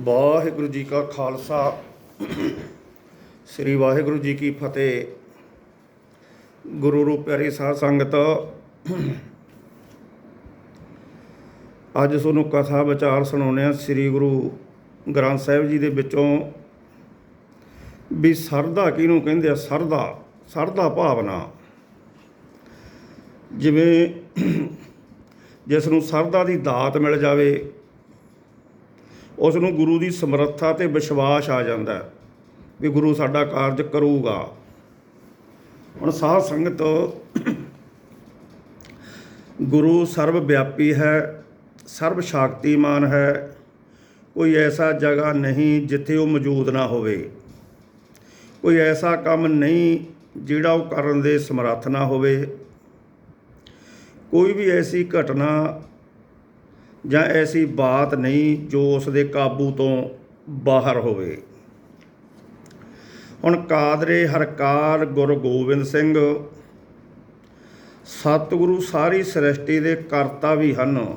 ਵਾਹਿਗੁਰੂ ਜੀ ਕਾ ਖਾਲਸਾ। ਸ੍ਰੀ ਵਾਹਿਗੁਰੂ ਜੀ ਕੀ ਫਤਿਹ। ਗੁਰੂ ਰੂਪ ਪਿਆਰੀ ਸਾਧ ਸੰਗਤ, ਅੱਜ ਤੁਹਾਨੂੰ ਕਥਾ ਵਿਚਾਰ ਸੁਣਾਉਂਦੇ ਆ ਸ੍ਰੀ ਗੁਰੂ ਗ੍ਰੰਥ ਸਾਹਿਬ ਜੀ ਦੇ ਵਿੱਚੋਂ ਵੀ ਸਰਦਾ ਕਿਹਨੂੰ ਕਹਿੰਦੇ ਆ? ਸਰਦਾ ਸਰਦਾ ਭਾਵਨਾ। ਜਿਵੇਂ ਜਿਸ ਨੂੰ ਸਰਦਾ ਦੀ ਦਾਤ ਮਿਲ ਜਾਵੇ ਉਸ ਨੂੰ ਗੁਰੂ ਦੀ ਸਮਰੱਥਾ ਤੇ ਵਿਸ਼ਵਾਸ ਆ ਜਾਂਦਾ ਹੈ ਵੀ ਗੁਰੂ ਸਾਡਾ ਕਾਰਜ ਕਰੂਗਾ। ਹੁਣ ਸਾਧ ਸੰਗਤ ਗੁਰੂ ਸਰਵ ਵਿਆਪੀ ਹੈ ਸਰਵ ਸ਼ਕਤੀਮਾਨ ਹੈ, ਕੋਈ ਐਸਾ ਜਗ੍ਹਾ ਨਹੀਂ ਜਿੱਥੇ ਉਹ ਮੌਜੂਦ ਨਾ ਹੋਵੇ। ਕੋਈ ਐਸਾ ਕੰਮ ਨਹੀਂ ਜਿਹੜਾ ਉਹ ਕਰਨ ਦੇ ਸਮਰੱਥ ਨਾ ਹੋਵੇ। ਕੋਈ ਵੀ ਐਸੀ ਘਟਨਾ ਜਾਂ ਐਸੀ ਬਾਤ ਨਹੀਂ ਜੋ ਉਸ ਦੇ ਕਾਬੂ ਤੋਂ ਬਾਹਰ ਹੋਵੇ। ਹੁਣ ਕਾਦਰੇ ਹਰਕਾਰ ਗੁਰੂ ਗੋਬਿੰਦ ਸਿੰਘ, ਸਤਿਗੁਰੂ ਸਾਰੀ ਸ੍ਰਿਸ਼ਟੀ ਦੇ ਕਰਤਾ ਵੀ ਹਨ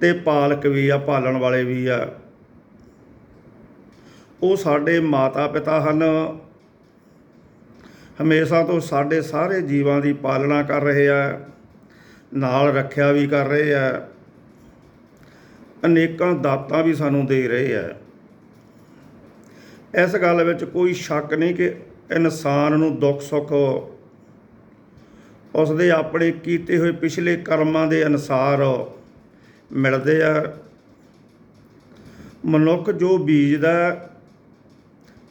ਤੇ ਪਾਲਕ ਵੀ ਆ, ਪਾਲਣ ਵਾਲੇ ਵੀ ਆ। ਉਹ ਸਾਡੇ ਮਾਤਾ ਪਿਤਾ ਹਨ। ਹਮੇਸ਼ਾ ਤੋਂ ਸਾਡੇ ਸਾਰੇ ਜੀਵਾਂ ਦੀ ਪਾਲਣਾ ਕਰ ਰਹੇ ਆ। ਨਾਲ ਰੱਖਿਆ ਵੀ ਕਰ ਰਹੇ ਆ। ਅਨੇਕਾਂ ਦਾਤਾਂ ਵੀ ਸਾਨੂੰ ਦੇ ਰਹੇ ਆ। ਇਸ ਗੱਲ ਵਿੱਚ ਕੋਈ ਸ਼ੱਕ ਨਹੀਂ ਕਿ ਇਨਸਾਨ ਨੂੰ ਦੁੱਖ, ਸੁੱਖ ਉਸ ਦੇ ਆਪਣੇ ਕੀਤੇ ਹੋਏ ਪਿਛਲੇ ਕਰਮਾਂ ਦੇ ਅਨਸਾਰ ਮਿਲਦੇ ਆ। ਮਨੁੱਖ ਜੋ ਬੀਜਦਾ,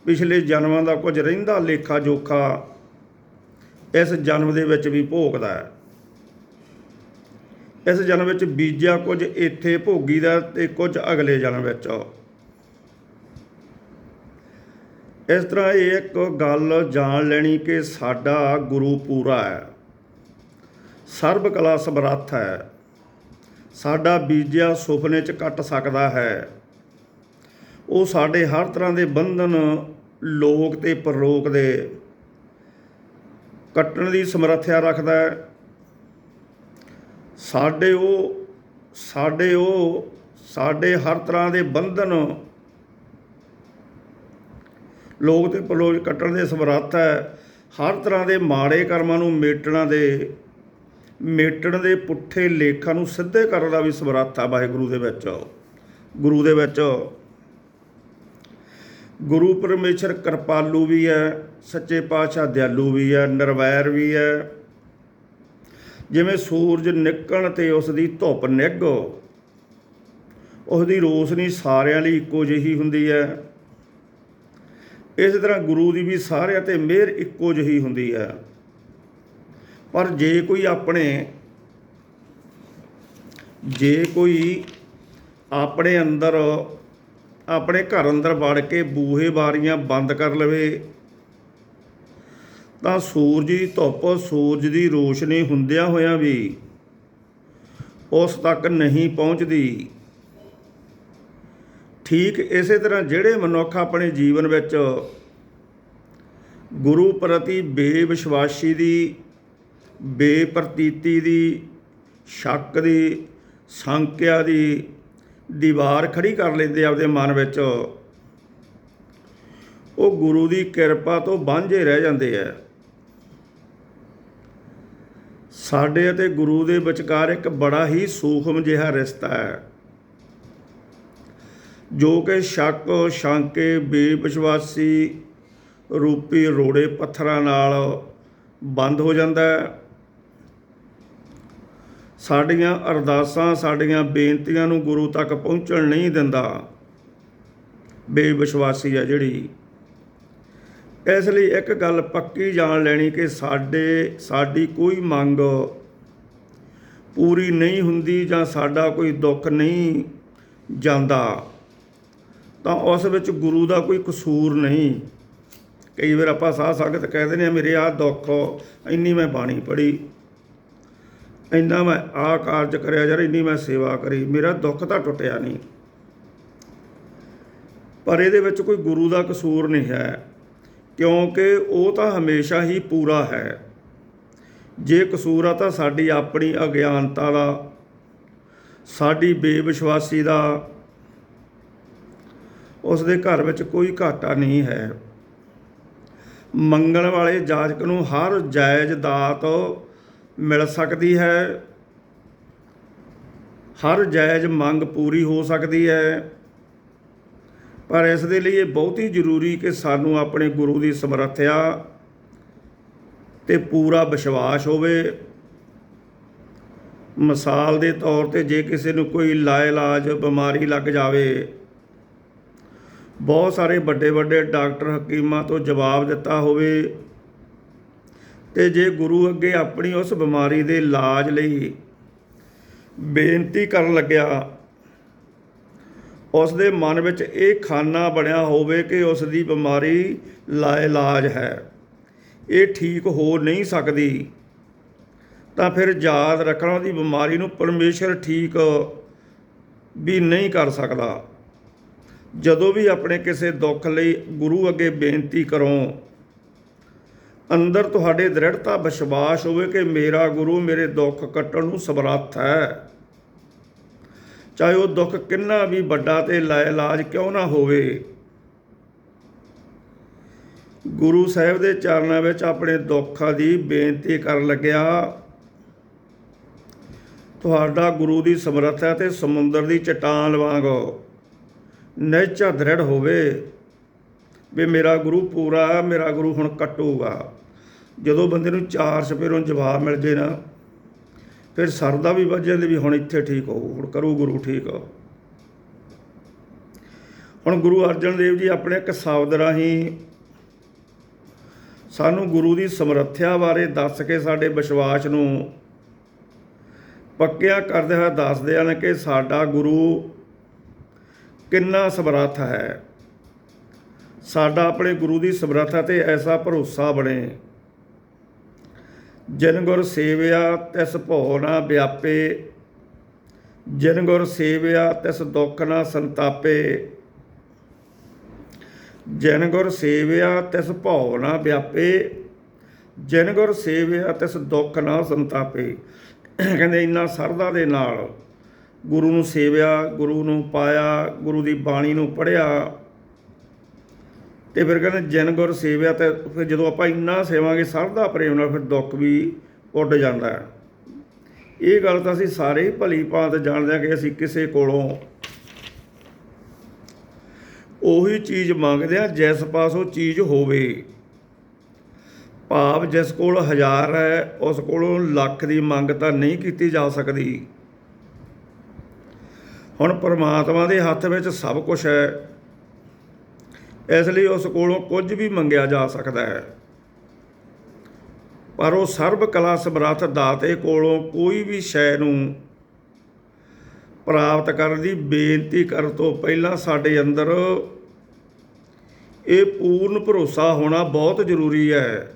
ਪਿਛਲੇ ਜਨਮਾਂ ਦਾ ਕੁਝ ਰਹਿੰਦਾ ਲੇਖਾ ਜੋਖਾ ਇਸ ਜਨਮ ਦੇ ਵਿੱਚ ਵੀ ਭੋਗਦਾ। ਹੈ ਇਸ ਜਨਮ ਵਿੱਚ ਬੀਜਿਆ ਕੁਝ ਇੱਥੇ ਭੋਗੀ ਦਾ ਤੇ ਕੁਝ ਅਗਲੇ ਜਨਮ ਵਿੱਚ। ਇਸ ਤਰ੍ਹਾਂ ਇਹ ਇੱਕ ਗੱਲ ਜਾਣ ਲੈਣੀ ਕਿ ਸਾਡਾ ਗੁਰੂ ਪੂਰਾ ਹੈ। ਸਰਬ ਕਲਾ ਸਮਰੱਥ ਹੈ। ਸਾਡਾ ਬੀਜਿਆ ਸੁਪਨੇ 'ਚ ਕੱਟ ਸਕਦਾ ਹੈ। ਉਹ ਸਾਡੇ ਹਰ ਤਰ੍ਹਾਂ ਦੇ ਬੰਧਨ, ਲੋਕ ਤੇ ਪਰਲੋਕ ਦੇ ਕੱਟਣ ਦੀ ਸਮਰੱਥਾ ਰੱਖਦਾ ਹੈ। ਸਾਡੇ ਉਹ ਸਾਡੇ ਉਹ, ਸਾਡੇ ਹਰ ਤਰ੍ਹਾਂ ਦੇ ਬੰਧਨ ਲੋਕ ਤੇ ਪਰਲੋਕ ਕੱਟਣ ਦੇ ਸਮਰੱਥ ਹੈ। ਹਰ ਤਰ੍ਹਾਂ ਦੇ ਮਾੜੇ ਕਰਮਾਂ ਨੂੰ ਮੇਟਣਾ ਦੇ, ਮੇਟਣ ਦੇ ਪੁੱਠੇ ਲੇਖਾਂ ਨੂੰ ਸਿੱਧੇ ਕਰਨ ਦਾ ਵੀ ਸਮਰੱਥ ਆ ਵਾਹਿਗੁਰੂ ਦੇ ਵਿੱਚ। ਗੁਰੂ ਦੇ ਵਿੱਚ। ਗੁਰੂ ਪਰਮੇਸ਼ਰ ਕਿਰਪਾਲੂ ਵੀ ਹੈ, ਸੱਚੇ ਪਾਤਸ਼ਾਹ ਦਿਆਲੂ ਵੀ ਹੈ, ਨਿਰਵੈਰ ਵੀ ਹੈ। ਜਿਵੇਂ ਸੂਰਜ ਨਿਕਲਣ ਤੇ ਉਸ ਦੀ ਧੁੱਪ ਨਿੱਘ ਉਸ ਦੀ ਰੋਸ਼ਨੀ ਸਾਰਿਆਂ ਲਈ ਇੱਕੋ ਜਿਹੀ ਹੁੰਦੀ ਹੈ। ਇਸ ਤਰ੍ਹਾਂ ਗੁਰੂ ਦੀ ਵੀ ਸਾਰਿਆਂ ਤੇ ਮਿਹਰ ਇੱਕੋ ਜਿਹੀ ਹੁੰਦੀ ਹੈ। ਪਰ ਜੇ ਕੋਈ ਆਪਣੇ, ਜੇ ਕੋਈ ਆਪਣੇ ਅੰਦਰ, ਆਪਣੇ ਘਰ ਅੰਦਰ ਵੜ ਕੇ ਬੂਹੇ ਬਾਰੀਆਂ ਬੰਦ ਕਰ ਲਵੇ ਤਾਂ ਸੂਰਜ ਦੀ ਧੁੱਪ ਸੂਰਜ ਦੀ ਰੋਸ਼ਨੀ ਹੁੰਦਿਆਂ ਹੋਇਆਂ ਵੀ ਉਸ ਤੱਕ ਨਹੀਂ ਪਹੁੰਚਦੀ। ਠੀਕ ਇਸੇ ਤਰ੍ਹਾਂ ਜਿਹੜੇ ਮਨੁੱਖ ਆਪਣੇ ਜੀਵਨ ਵਿੱਚ ਗੁਰੂ ਪ੍ਰਤੀ ਬੇਵਿਸ਼ਵਾਸੀ ਦੀ, ਬੇਪ੍ਰਤੀਤੀ ਦੀ, ਸ਼ੱਕ ਦੀ, ਸੰਕਿਆ ਦੀ ਦੀਵਾਰ ਖੜੀ ਕਰ ਲੈਂਦੇ ਆਪਦੇ ਮਨ ਵਿੱਚ, ਉਹ ਗੁਰੂ ਦੀ ਕਿਰਪਾ ਤੋਂ ਵਾਂਝੇ ਰਹਿ ਜਾਂਦੇ ਆ। ਸਾਡੇ ਅਤੇ ਗੁਰੂ ਦੇ ਵਿਚਕਾਰ ਇੱਕ ਬੜਾ ਹੀ ਸੂਖਮ ਜਿਹਾ ਰਿਸ਼ਤਾ ਹੈ। ਜੋ ਕਿ ਸ਼ੱਕ, ਸ਼ੰਕੇ, ਬੇਵਿਸ਼ਵਾਸੀ ਰੂਪੀ ਰੋੜੇ ਪੱਥਰਾਂ ਨਾਲ ਬੰਦ ਹੋ ਜਾਂਦਾ ਹੈ। ਸਾਡੀਆਂ ਅਰਦਾਸਾਂ, ਸਾਡੀਆਂ ਬੇਨਤੀਆਂ ਨੂੰ ਗੁਰੂ ਤੱਕ ਪਹੁੰਚਣ ਨਹੀਂ ਦਿੰਦਾ। ਬੇਵਿਸ਼ਵਾਸੀ ਹੈ ਜਿਹੜੀ। ਇਸ ਲਈ ਇੱਕ ਗੱਲ ਪੱਕੀ ਜਾਣ ਲੈਣੀ ਕਿ ਸਾਡੇ, ਸਾਡੀ ਕੋਈ ਮੰਗ ਪੂਰੀ ਨਹੀਂ ਹੁੰਦੀ ਜਾਂ ਸਾਡਾ ਕੋਈ ਦੁੱਖ ਨਹੀਂ ਜਾਂਦਾ, ਤਾਂ ਉਸ ਵਿੱਚ ਗੁਰੂ ਦਾ ਕੋਈ ਕਸੂਰ ਨਹੀਂ। ਕਈ ਵਾਰ ਆਪਾਂ ਸਾਧ ਸੰਗਤ ਕਹਿ ਦਿੰਦੇ ਆ ਮੇਰੇ ਆ ਦੁੱਖ, ਇੰਨੀ ਮੈਂ ਬਾਣੀ ਪੜ੍ਹੀ, ਇੰਨਾ ਮੈਂ ਆ ਕਾਰਜ ਕਰਿਆ, ਯਾਰ ਇੰਨੀ ਮੈਂ ਸੇਵਾ ਕਰੀ, ਮੇਰਾ ਦੁੱਖ ਤਾਂ ਟੁੱਟਿਆ ਨਹੀਂ। ਪਰ ਇਹਦੇ ਵਿੱਚ ਕੋਈ ਗੁਰੂ ਦਾ ਕਸੂਰ ਨਹੀਂ ਹੈ। ਕਿਉਂਕਿ ਉਹ ਤਾਂ ਹਮੇਸ਼ਾ ਹੀ ਪੂਰਾ ਹੈ। ਜੇ ਕਸੂਰ ਆ ਤਾਂ ਸਾਡੀ ਆਪਣੀ ਅਗਿਆਨਤਾ ਦਾ, ਸਾਡੀ ਬੇਵਿਸ਼ਵਾਸੀ ਦਾ। ਉਸ ਦੇ ਘਰ ਵਿੱਚ ਕੋਈ ਘਾਟਾ ਨਹੀਂ ਹੈ। ਮੰਗਣ ਵਾਲੇ ਜਾਜਕ ਨੂੰ ਹਰ ਜਾਇਜ਼ ਦਾਤ ਮਿਲ ਸਕਦੀ ਹੈ। ਹਰ ਜਾਇਜ਼ ਮੰਗ ਪੂਰੀ ਹੋ ਸਕਦੀ ਹੈ। ਪਰ ਇਸ ਦੇ ਲਈ ਇਹ ਬਹੁਤ ਹੀ ਜ਼ਰੂਰੀ ਕਿ ਸਾਨੂੰ ਆਪਣੇ ਗੁਰੂ ਦੀ ਸਮਰੱਥਿਆ ਤੇ ਪੂਰਾ ਵਿਸ਼ਵਾਸ ਹੋਵੇ। ਮਿਸਾਲ ਦੇ ਤੌਰ ਤੇ ਜੇ ਕਿਸੇ ਨੂੰ ਕੋਈ ਲਾਇਲਾਜ, ਬਿਮਾਰੀ ਲੱਗ ਜਾਵੇ, ਬਹੁਤ ਸਾਰੇ ਵੱਡੇ ਵੱਡੇ ਡਾਕਟਰ ਹਕੀਮਾਂ ਤੋਂ ਜਵਾਬ ਦਿੱਤਾ ਹੋਵੇ ਤੇ ਜੇ ਗੁਰੂ ਅੱਗੇ ਆਪਣੀ ਉਸ ਬਿਮਾਰੀ ਦੇ ਇਲਾਜ ਲਈ ਬੇਨਤੀ ਕਰਨ ਲੱਗਿਆ ਉਸ ਦੇ ਮਨ ਵਿੱਚ ਇਹ ਖਾਨਾ ਬਣਿਆ ਹੋਵੇ ਕਿ ਉਸ ਦੀ ਬਿਮਾਰੀ ਲਾਇਲਾਜ ਹੈ। ਇਹ ਠੀਕ ਹੋ ਨਹੀਂ ਸਕਦੀ। ਤਾਂ ਫਿਰ ਯਾਦ ਰੱਖਣਾ ਉਹਦੀ ਬਿਮਾਰੀ ਨੂੰ ਪਰਮੇਸ਼ਰ ਠੀਕ ਵੀ ਨਹੀਂ ਕਰ ਸਕਦਾ। ਜਦੋਂ ਵੀ ਆਪਣੇ ਕਿਸੇ ਦੁੱਖ ਲਈ ਗੁਰੂ ਅੱਗੇ ਬੇਨਤੀ ਕਰੋ, ਅੰਦਰ ਤੁਹਾਡੇ ਦ੍ਰਿੜਤਾ ਵਿਸ਼ਵਾਸ ਹੋਵੇ ਕਿ ਮੇਰਾ ਗੁਰੂ ਮੇਰੇ ਦੁੱਖ ਕੱਟਣ ਨੂੰ ਸਮਰੱਥ ਹੈ। ਚਾਹੇ ਉਹ ਦੁੱਖ ਕਿੰਨਾ ਵੀ ਵੱਡਾ ਤੇ ਲਾਇਲਾਜ ਕਿਉਂ ਨਾ ਹੋਵੇ। ਗੁਰੂ ਸਾਹਿਬ ਦੇ ਚਰਨਾਂ ਵਿੱਚ ਆਪਣੇ ਦੁੱਖਾਂ ਦੀ ਬੇਨਤੀ ਕਰਨ ਲੱਗਿਆ। ਤੁਹਾਡਾ ਗੁਰੂ ਦੀ ਸਮਰੱਥ ਹੈ ਤੇ ਸਮੁੰਦਰ ਦੀ ਚਟਾਨ ਵਾਂਗ ਨਿਹਚਾ ਦ੍ਰਿੜ ਹੋਵੇ। ਵੀ ਮੇਰਾ ਗੁਰੂ ਪੂਰਾ, ਮੇਰਾ ਗੁਰੂ ਹੁਣ ਕੱਟੂਗਾ। ਜਦੋਂ ਬੰਦੇ ਨੂੰ ਚਾਰ ਸਪੇਰੋਂ ਜਵਾਬ ਮਿਲ ਜੇ ਨਾ ਫਿਰ ਸਰਦਾ ਵੀ ਵੱਜ ਜਾਂਦੇ ਵੀ ਹੁਣ ਇੱਥੇ ਠੀਕ ਹੋਊ, ਹੁਣ ਕਰੂ ਗੁਰੂ ਠੀਕ। ਹੋ ਹੁਣ ਗੁਰੂ ਅਰਜਨ ਦੇਵ ਜੀ ਆਪਣੇ ਇੱਕ ਸ਼ਬਦ ਰਾਹੀਂ ਸਾਨੂੰ ਗੁਰੂ ਦੀ ਸਮਰੱਥਿਆ ਬਾਰੇ ਦੱਸ ਕੇ ਸਾਡੇ ਵਿਸ਼ਵਾਸ ਨੂੰ ਪੱਕਿਆ ਕਰਦੇ ਹੋਏ ਦੱਸਦੇ ਹਨ ਕਿ ਸਾਡਾ ਗੁਰੂ ਕਿੰਨਾ ਸਮਰੱਥ ਹੈ। ਸਾਡਾ ਆਪਣੇ ਗੁਰੂ ਦੀ ਸਮਰੱਥਾ ਤੇ ਐਸਾ ਭਰੋਸਾ ਬਣੇ। ਜਿਨ ਗੁਰ ਸੇਵਿਆ ਤਿਸ ਭਉ ਨਾ ਵਿਆਪੇ, ਜਿਨ ਗੁਰ ਸੇਵਿਆ ਤਿਸ ਦੁੱਖ ਨਾ ਸੰਤਾਪੇ। ਜਿਨ ਗੁਰ ਸੇਵਿਆ ਤਿਸ ਭਉ ਨਾ ਵਿਆਪੇ, ਜਿਨ ਗੁਰ ਸੇਵਿਆ ਤਿਸ ਦੁੱਖ ਨਾ ਸੰਤਾਪੇ। ਕਹਿੰਦੇ ਇੰਨਾ ਸਰਦਾ ਦੇ ਨਾਲ ਗੁਰੂ ਨੂੰ ਸੇਵਿਆ, ਗੁਰੂ ਨੂੰ ਪਾਇਆ, ਗੁਰੂ ਦੀ ਬਾਣੀ ਨੂੰ ਪੜ੍ਹਿਆ ਤੇ ਫਿਰ ਕਹਿੰਦੇ ਜਿਨ ਗੁਰ ਸੇਵਿਆ ਤੇ ਫਿਰ ਜਦੋਂ ਆਪਾਂ ਇੰਨਾ ਸੇਵਾਂਗੇ ਸਰਦਾ ਪ੍ਰੇਮ ਨਾਲ ਫਿਰ ਦੁੱਖ ਵੀ ਉੱਡ ਜਾਂਦਾ ਹੈ। ਇਹ ਗੱਲ ਤਾਂ ਅਸੀਂ ਸਾਰੇ ਹੀ ਭਲੀ ਭਾਂਤ ਜਾਣਦੇ ਹਾਂ ਕਿ ਅਸੀਂ ਕਿਸੇ ਕੋਲੋਂ ਉਹੀ ਚੀਜ਼ ਮੰਗਦੇ ਆ ਜਿਸ ਪਾਸ ਉਹ ਚੀਜ਼ ਹੋਵੇ। ਭਾਵ ਜਿਸ ਕੋਲ ਹਜ਼ਾਰ ਹੈ, ਉਸ ਕੋਲੋਂ ਲੱਖ ਦੀ ਮੰਗ ਤਾਂ ਨਹੀਂ ਕੀਤੀ ਜਾ ਸਕਦੀ। ਹੁਣ ਪਰਮਾਤਮਾ ਦੇ ਹੱਥ ਵਿੱਚ ਸਭ ਕੁਝ ਹੈ। ਇਸ ਲਈ ਉਸ ਕੋਲੋਂ ਕੁਝ ਵੀ ਮੰਗਿਆ ਜਾ ਸਕਦਾ ਹੈ। ਪਰ ਉਹ ਸਰਬ ਕਲਾ ਸਮਰੱਥ ਦਾਤੇ ਕੋਲੋਂ ਕੋਈ ਵੀ ਸ਼ੈ ਨੂੰ ਪ੍ਰਾਪਤ ਕਰਨ ਦੀ ਬੇਨਤੀ ਕਰਨ ਤੋਂ ਪਹਿਲਾਂ ਸਾਡੇ ਅੰਦਰ ਇਹ ਪੂਰਨ ਭਰੋਸਾ ਹੋਣਾ ਬਹੁਤ ਜ਼ਰੂਰੀ ਹੈ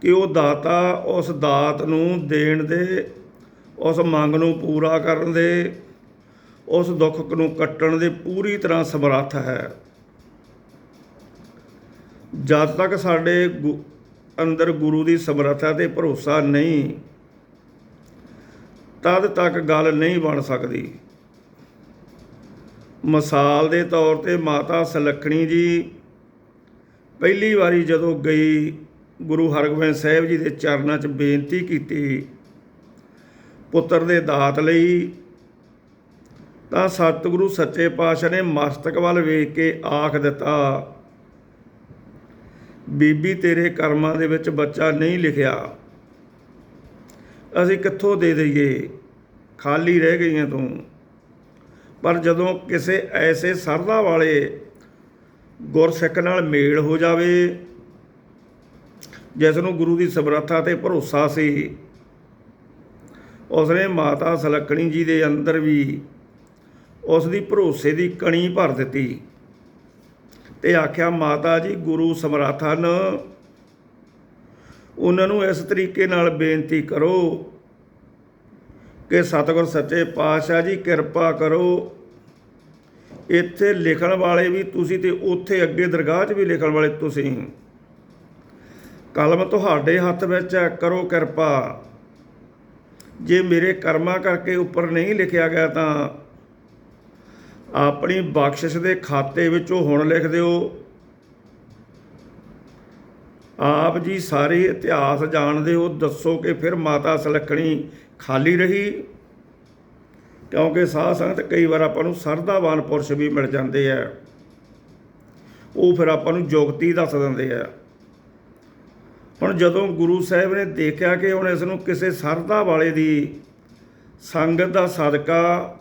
ਕਿ ਉਹ ਦਾਤਾ ਉਸ ਦਾਤ ਨੂੰ ਦੇਣ ਦੇ, ਉਸ ਮੰਗ ਨੂੰ ਪੂਰਾ ਕਰਨ ਦੇ, ਉਸ ਦੁੱਖ ਨੂੰ ਕੱਟਣ ਦੇ ਪੂਰੀ ਤਰ੍ਹਾਂ ਸਮਰੱਥ ਹੈ। ਜਦ ਤੱਕ ਸਾਡੇ ਗੁ- ਅੰਦਰ ਗੁਰੂ ਦੀ ਸਮਰੱਥਾ ਤੇ ਭਰੋਸਾ ਨਹੀਂ, ਤਦ ਤੱਕ ਗੱਲ ਨਹੀਂ ਬਣ ਸਕਦੀ। ਮਿਸਾਲ ਦੇ ਤੌਰ ਤੇ ਮਾਤਾ ਸਲੱਖਣੀ ਜੀ ਪਹਿਲੀ ਵਾਰੀ ਜਦੋਂ ਗਈ ਗੁਰੂ ਹਰਗੋਬਿੰਦ ਸਾਹਿਬ ਜੀ ਦੇ ਚਰਨਾਂ 'ਚ ਬੇਨਤੀ ਕੀਤੀ ਪੁੱਤਰ ਦੇ ਦਾਤ ਲਈ, ਤਾਂ ਸਤਿਗੁਰੂ ਸੱਚੇ ਪਾਤਸ਼ਾਹ ਨੇ ਮਸਤਕ ਵੱਲ ਵੇਖ ਕੇ ਆਖ ਦਿੱਤਾ ਬੀਬੀ ਤੇਰੇ ਕਰਮਾਂ ਦੇ ਵਿੱਚ ਬੱਚਾ ਨਹੀਂ ਲਿਖਿਆ। ਅਸੀਂ ਕਿੱਥੋਂ ਦੇ ਦਈਏ? ਖਾਲੀ ਰਹਿ ਗਈਆਂ ਤੂੰ। ਪਰ ਜਦੋਂ ਕਿਸੇ ਐਸੇ ਸਰਦਾ ਵਾਲੇ ਗੁਰਸਿੱਖ ਨਾਲ ਮੇਲ ਹੋ ਜਾਵੇ, ਜਿਸ ਨੂੰ ਗੁਰੂ ਦੀ ਸਮਰੱਥਾ ਤੇ ਭਰੋਸਾ ਸੀ, ਉਸਨੇ ਮਾਤਾ ਸਲੱਕਣੀ ਜੀ ਦੇ ਅੰਦਰ ਵੀ ਉਸ ਦੀ ਭਰੋਸੇ ਦੀ ਕਣੀ ਭਰ ਦਿੱਤੀ। ਤੇ ਆਖਿਆ, ਮਾਤਾ ਜੀ, ਗੁਰੂ ਸਮਰੱਥ ਹਨ। ਉਹਨਾਂ ਨੂੰ ਇਸ ਤਰੀਕੇ ਨਾਲ ਬੇਨਤੀ ਕਰੋ ਕਿ ਸਤਿਗੁਰ ਸੱਚੇ ਪਾਤਸ਼ਾਹ ਜੀ, ਕਿਰਪਾ ਕਰੋ। ਇੱਥੇ ਲਿਖਣ ਵਾਲੇ ਵੀ ਤੁਸੀਂ ਤੇ ਉੱਥੇ ਅੱਗੇ ਦਰਗਾਹ 'ਚ ਵੀ ਲਿਖਣ ਵਾਲੇ ਤੁਸੀਂ। ਕਲਮ ਤੁਹਾਡੇ ਹੱਥ ਵਿੱਚ ਹੈ, ਕਰੋ ਕਿਰਪਾ। ਜੇ ਮੇਰੇ ਕਰਮਾਂ ਕਰਕੇ ਉੱਪਰ ਨਹੀਂ ਲਿਖਿਆ ਗਿਆ ਤਾਂ ਆਪਣੀ ਬਖਸ਼ਿਸ਼ ਦੇ ਖਾਤੇ ਵਿੱਚੋਂ ਹੁਣ ਲਿਖ ਦਿਓ। ਆਪ ਜੀ ਸਾਰੇ ਇਤਿਹਾਸ ਜਾਣਦੇ ਹੋ ਦੱਸੋ ਕਿ ਫਿਰ ਮਾਤਾ ਸਲੱਖਣੀ ਖਾਲੀ ਰਹੀ? ਕਿਉਂਕਿ ਸਾਧ ਸੰਗਤ ਕਈ ਵਾਰ ਆਪਾਂ ਨੂੰ ਸਰਦਾਵਾਨ ਪੁਰਸ਼ ਵੀ ਮਿਲ ਜਾਂਦੇ ਆ। ਉਹ ਫਿਰ ਆਪਾਂ ਨੂੰ ਜੋਗਤੀ ਦੱਸ ਦਿੰਦੇ ਆ। ਹੁਣ ਜਦੋਂ ਗੁਰੂ ਸਾਹਿਬ ਨੇ ਦੇਖਿਆ ਕਿ ਹੁਣ ਇਸ ਨੂੰ ਕਿਸੇ ਸਰਦਾ ਵਾਲੇ ਦੀ ਸੰਗਤ ਦਾ ਸਦਕਾ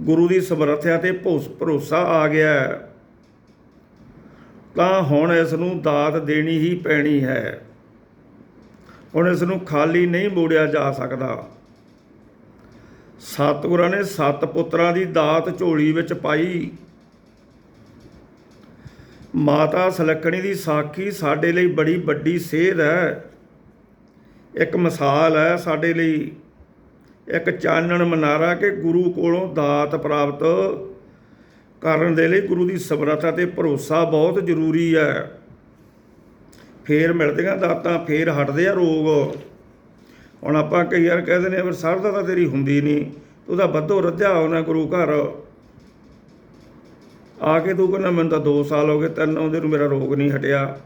ਗੁਰੂ ਦੀ ਸਮਰੱਥਾ ਤੇ ਭੋਸ- ਭਰੋਸਾ ਆ ਗਿਆ ਤਾਂ ਹੁਣ ਇਸ ਨੂੰ ਦਾਤ ਦੇਣੀ ਹੀ ਪੈਣੀ ਹੈ। ਹੁਣ ਇਸ ਨੂੰ ਖਾਲੀ ਨਹੀਂ ਮੋੜਿਆ ਜਾ ਸਕਦਾ। ਸਤਿਗੁਰਾਂ ਨੇ ਸੱਤ ਪੁੱਤਰਾਂ ਦੀ ਦਾਤ ਝੋਲੀ ਵਿੱਚ ਪਾਈ। ਮਾਤਾ ਸਲੱਕਣੀ ਦੀ ਸਾਖੀ ਸਾਡੇ ਲਈ ਬੜੀ ਵੱਡੀ ਸੇਧ ਹੈ। ਇੱਕ ਮਿਸਾਲ ਹੈ ਸਾਡੇ ਲਈ। ਇੱਕ ਚਾਨਣ ਮਨਾਰਾ ਕਿ ਗੁਰੂ ਕੋਲੋਂ ਦਾਤ ਪ੍ਰਾਪਤ ਕਰਨ ਦੇ ਲਈ ਗੁਰੂ ਦੀ ਸਮਰੱਥਾ ਤੇ ਭਰੋਸਾ ਬਹੁਤ ਜ਼ਰੂਰੀ ਹੈ। ਫੇਰ ਮਿਲਦੀਆਂ ਦਾਤਾਂ, ਫੇਰ ਹਟਦੇ ਆ ਰੋਗ। ਹੁਣ ਆਪਾਂ ਕਈ ਵਾਰ ਕਹਿੰਦੇ ਨੇ ਪਰ ਸਰਦਾ ਤਾਂ ਤੇਰੀ ਹੁੰਦੀ ਨਹੀਂ, ਤੂੰ ਤਾਂ ਬੱਧੋ ਰੱਜਾ ਹੋਣਾ ਗੁਰੂ ਘਰ। ਆ ਕੇ ਤੂੰ ਕਹਿੰਦਾ, ਮੈਨੂੰ ਤਾਂ 2 ਸਾਲ ਹੋ ਗਏ, ਤਿੰਨ ਉਹਦੇ ਨੂੰ ਮੇਰਾ ਰੋਗ ਨਹੀਂ ਹਟਿਆ।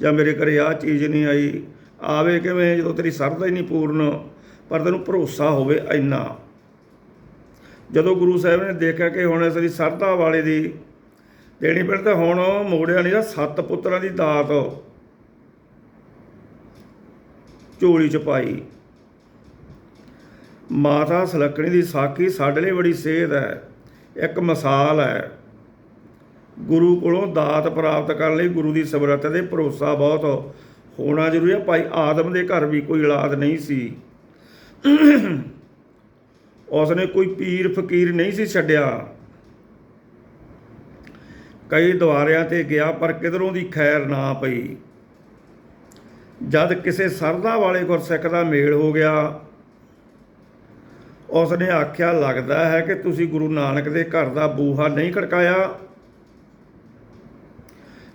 ਜਾਂ ਮੇਰੇ ਘਰੇ ਆ ਚੀਜ਼ ਨਹੀਂ ਆਈ। ਆਵੇ ਕਿਵੇਂ ਜਦੋਂ ਤੇਰੀ ਸਰਦਾ ਹੀ ਨਹੀਂ ਪੂਰਨ। ਪਰ ਤੈਨੂੰ ਭਰੋਸਾ ਹੋਵੇ ਇੰਨਾ। ਜਦੋਂ ਗੁਰੂ ਸਾਹਿਬ ਨੇ ਦੇਖਿਆ ਕਿ ਹੁਣ ਇਸ ਦੀ ਸਰਦਾ ਵਾਲੇ ਦੀ ਦੇਣੀ ਪੈਣੀ ਤਾਂ ਹੁਣ ਮੋੜਿਆ ਨਹੀਂ ਜਾਂ ਸੱਤ ਪੁੱਤਰਾਂ ਦੀ ਦਾਤ ਝੋਲੀ ਚ ਪਾਈ। ਮਾਤਾ ਸਲੱਕਣੀ ਦੀ ਸਾਖੀ ਸਾਡੇ ਲਈ ਬੜੀ ਸੇਧ ਹੈ, ਇੱਕ ਮਿਸਾਲ ਹੈ। ਗੁਰੂ ਕੋਲੋਂ ਦਾਤ ਪ੍ਰਾਪਤ ਕਰਨ ਲਈ ਗੁਰੂ ਦੀ ਸਮਰੱਥਾ ਤੇ ਭਰੋਸਾ ਬਹੁਤ ਹੋਣਾ ਜ਼ਰੂਰੀ ਹੈ। ਭਾਈ ਆਦਮ ਦੇ ਘਰ ਵੀ ਕੋਈ ਔਲਾਦ ਨਹੀਂ ਸੀ। ਉਸਨੇ ਕੋਈ ਪੀਰ ਫਕੀਰ ਨਹੀਂ ਸੀ ਛੱਡਿਆ। ਕਈ ਦੁਆਰਿਆਂ ਤੇ ਗਿਆ, ਪਰ ਕਿਧਰੋਂ ਦੀ ਖੈਰ ਨਾ ਪਈ। ਜਦ ਕਿਸੇ ਸਰਦਾ ਵਾਲੇ ਗੁਰਸਿੱਖ ਦਾ ਮੇਲ ਹੋ ਗਿਆ ਉਸ ਨੇ ਆਖਿਆ, ਲੱਗਦਾ ਹੈ ਕਿ ਤੁਸੀਂ ਗੁਰੂ ਨਾਨਕ ਦੇ ਘਰ ਦਾ ਬੂਹਾ ਨਹੀਂ ਖੜਕਾਇਆ,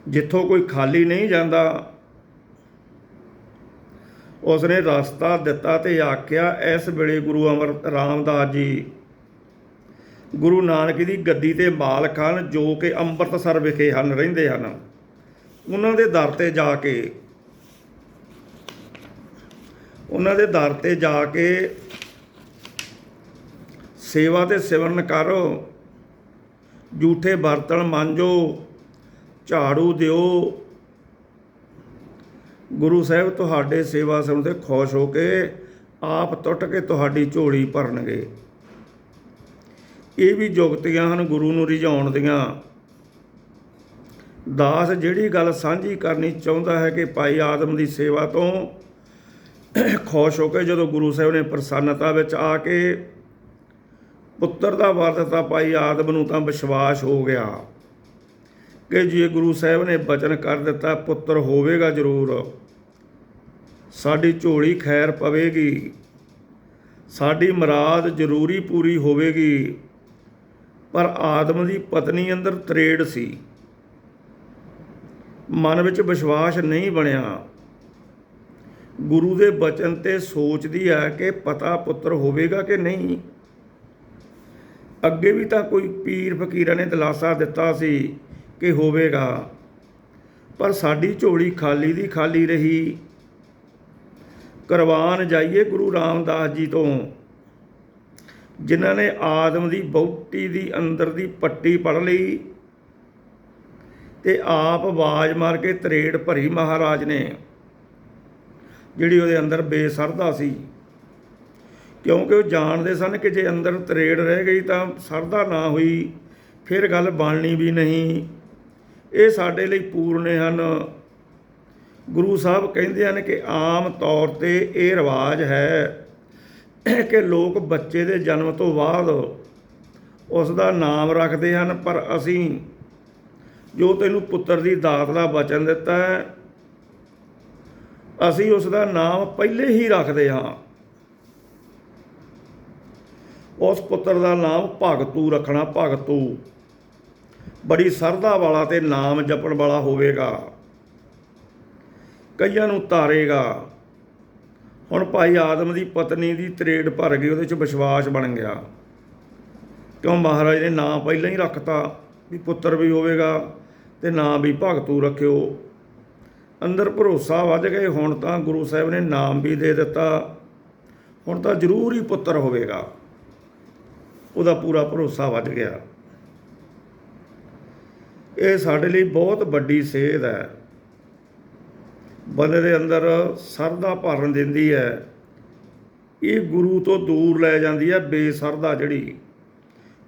ਜਿੱਥੋਂ ਕੋਈ ਖਾਲੀ ਨਹੀਂ ਜਾਂਦਾ। ਉਸ ਨੇ ਰਸਤਾ ਦਿੱਤਾ ਤੇ ਆਖਿਆ, ਇਸ ਵੇਲੇ ਗੁਰੂ ਅਮਰ, ਰਾਮਦਾਸ ਜੀ, ਗੁਰੂ ਨਾਨਕ ਦੀ ਗੱਦੀ ਤੇ ਮਾਲਕ ਹਨ, ਜੋ ਕਿ ਅੰਮ੍ਰਿਤਸਰ ਵਿਖੇ ਹਨ, ਰਹਿੰਦੇ ਹਨ। ਉਹਨਾਂ ਦੇ ਦਰ ਤੇ ਜਾ ਕੇ, ਉਹਨਾਂ ਦੇ ਦਰ ਤੇ ਜਾ ਕੇ ਸੇਵਾ ਤੇ ਸਿਵਰਨ ਕਰੋ ਝੂਠੇ ਬਰਤਨ ਮਾਂਜੋ, ਝਾੜੂ ਦਿਓ ਗੁਰੂ ਸਾਹਿਬ, ਤੁਹਾਡੇ ਸੇਵਾ ਸੁਣ ਤੇ ਖੁਸ਼ ਹੋ ਕੇ ਆਪ ਟੁੱਟ ਕੇ ਤੁਹਾਡੀ ਝੋਲੀ ਭਰਨਗੇ। ਇਹ ਵੀ ਜੁਗਤੀਆਂ ਹਨ ਗੁਰੂ ਨੂੰ ਰਿਝਾਉਣ ਦੀਆਂ। ਦਾਸ ਜਿਹੜੀ ਗੱਲ ਸਾਂਝੀ ਕਰਨੀ ਚਾਹੁੰਦਾ ਹੈ ਕਿ ਭਾਈ ਆਦਮ ਦੀ ਸੇਵਾ ਤੋਂ ਖੁਸ਼ ਹੋ ਕੇ ਜਦੋਂ ਗੁਰੂ ਸਾਹਿਬ ਨੇ ਪ੍ਰਸੰਨਤਾ ਵਿੱਚ ਆ ਕੇ ਪੁੱਤਰ ਦਾ ਵਰ ਦਿੱਤਾ, ਭਾਈ ਆਦਮ ਨੂੰ ਤਾਂ ਵਿਸ਼ਵਾਸ ਹੋ ਗਿਆ। ਕਿ ਜੇ ਗੁਰੂ ਸਾਹਿਬ ਨੇ ਬਚਨ ਕਰ ਦਿੱਤਾ, ਪੁੱਤਰ ਹੋਵੇਗਾ ਜ਼ਰੂਰ। ਸਾਡੀ ਝੋਲੀ ਖੈਰ ਪਵੇਗੀ। ਸਾਡੀ ਮਰਾਦ ਜ਼ਰੂਰੀ ਪੂਰੀ ਹੋਵੇਗੀ। ਪਰ ਆਦਮ ਦੀ ਪਤਨੀ ਅੰਦਰ ਤਰੇੜ ਸੀ। ਮਨ ਵਿੱਚ ਵਿਸ਼ਵਾਸ ਨਹੀਂ ਬਣਿਆ। ਗੁਰੂ ਦੇ ਬਚਨ ਤੇ ਸੋਚਦੀ ਹੈ ਕਿ ਪਤਾ ਪੁੱਤਰ ਹੋਵੇਗਾ ਕਿ ਨਹੀਂ। ਅੱਗੇ ਵੀ ਤਾਂ ਕੋਈ ਪੀਰ ਫਕੀਰਾਂ ਨੇ ਦਿਲਾਸਾ ਦਿੱਤਾ ਸੀ। ਕਿ ਹੋਵੇਗਾ। ਪਰ ਸਾਡੀ ਝੋਲੀ ਖਾਲੀ ਦੀ ਖਾਲੀ ਰਹੀ। ਕੁਰਬਾਨ ਜਾਈਏ ਗੁਰੂ ਰਾਮਦਾਸ ਜੀ ਤੋਂ। ਜਿਨ੍ਹਾਂ ਨੇ ਆਦਮ ਦੀ ਬੌਟੀ ਦੀ ਅੰਦਰ ਦੀ ਪੱਟੀ ਪੜ ਲਈ ਤੇ ਆਪ ਆਵਾਜ਼ ਮਾਰ ਕੇ ਤਰੇੜ ਭਰੀ ਮਹਾਰਾਜ ਨੇ, ਜਿਹੜੀ ਉਹਦੇ ਅੰਦਰ ਬੇਸਰਦਾ ਸੀ। ਕਿਉਂਕਿ ਉਹ ਜਾਣਦੇ ਸਨ ਕਿ ਜੇ ਅੰਦਰ ਤਰੇੜ ਰਹਿ ਗਈ ਤਾਂ ਸਰਦਾ ਨਾ ਹੋਈ, ਫਿਰ ਗੱਲ ਬਣਨੀ ਵੀ ਨਹੀਂ। ਇਹ ਸਾਡੇ ਲਈ ਪੂਰਨੇ ਹਨ। ਗੁਰੂ ਸਾਹਿਬ ਕਹਿੰਦੇ ਹਨ ਕਿ ਆਮ ਤੌਰ ਤੇ ਇਹ ਰਿਵਾਜ ਹੈ ਕਿ ਲੋਕ ਬੱਚੇ ਦੇ ਜਨਮ ਤੋਂ ਬਾਅਦ ਉਸ ਦਾ ਨਾਮ ਰੱਖਦੇ ਹਨ, ਪਰ ਅਸੀਂ ਜੋ ਤੈਨੂੰ ਪੁੱਤਰ ਦੀ ਦਾਤ ਦਾ ਵਚਨ ਦਿੱਤਾ ਹੈ, ਅਸੀਂ ਉਸ ਦਾ ਨਾਮ ਪਹਿਲੇ ਹੀ ਰੱਖਦੇ ਹਾਂ। ਉਸ ਪੁੱਤਰ ਦਾ ਨਾਮ ਭਗਤੂ ਰੱਖਣਾ, ਭਗਤੂ। ਬੜੀ ਸਰਦਾ ਵਾਲਾ ਤੇ ਨਾਮ ਜਪਣ ਵਾਲਾ ਹੋਵੇਗਾ। ਕਈਆਂ ਨੂੰ ਤਾਰੇਗਾ। ਹੁਣ ਭਾਈ ਆਦਮ ਦੀ ਪਤਨੀ ਦੀ ਤਰੇੜ ਭਰ ਗਈ, ਉਹਦੇ ਚ ਵਿਸ਼ਵਾਸ ਬਣ ਗਿਆ। ਕਿਉਂ ਮਹਾਰਾਜ ਨੇ ਨਾਂ ਪਹਿਲਾਂ ਹੀ ਰੱਖਤਾ ਵੀ ਪੁੱਤਰ ਵੀ ਹੋਵੇਗਾ ਤੇ ਨਾਂ ਵੀ ਭਗਤੂ ਰੱਖਿਓ। ਅੰਦਰ ਭਰੋਸਾ ਵੱਜ ਗਏ, ਹੁਣ ਤਾਂ ਗੁਰੂ ਸਾਹਿਬ ਨੇ ਨਾਮ ਵੀ ਦੇ ਦਿੱਤਾ। ਹੁਣ ਤਾਂ ਜ਼ਰੂਰ ਹੀ ਪੁੱਤਰ ਹੋਵੇਗਾ। ਉਹਦਾ ਪੂਰਾ ਭਰੋਸਾ ਵੱਜ ਗਿਆ। ਇਹ ਸਾਡੇ ਲਈ ਬਹੁਤ ਵੱਡੀ ਸੇਧ ਹੈ। ਬੰਦੇ ਦੇ ਅੰਦਰ ਸਰਦਾ ਭਰਨ ਦਿੰਦੀ ਹੈ। ਇਹ ਗੁਰੂ ਤੋਂ ਦੂਰ ਲੈ ਜਾਂਦੀ ਹੈ ਬੇਸਰਦਾ ਜਿਹੜੀ।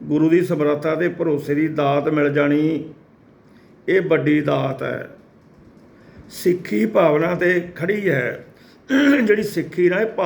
ਗੁਰੂ ਦੀ ਸਮਰੱਥਾ ਤੇ ਭਰੋਸੇ ਦੀ ਦਾਤ ਮਿਲ ਜਾਣੀ। ਇਹ ਵੱਡੀ ਦਾਤ ਹੈ। ਸਿੱਖੀ ਭਾਵਨਾ ਤੇ ਖੜੀ ਹੈ। ਜਿਹੜੀ ਸਿੱਖੀ ਨਾ, ਇਹ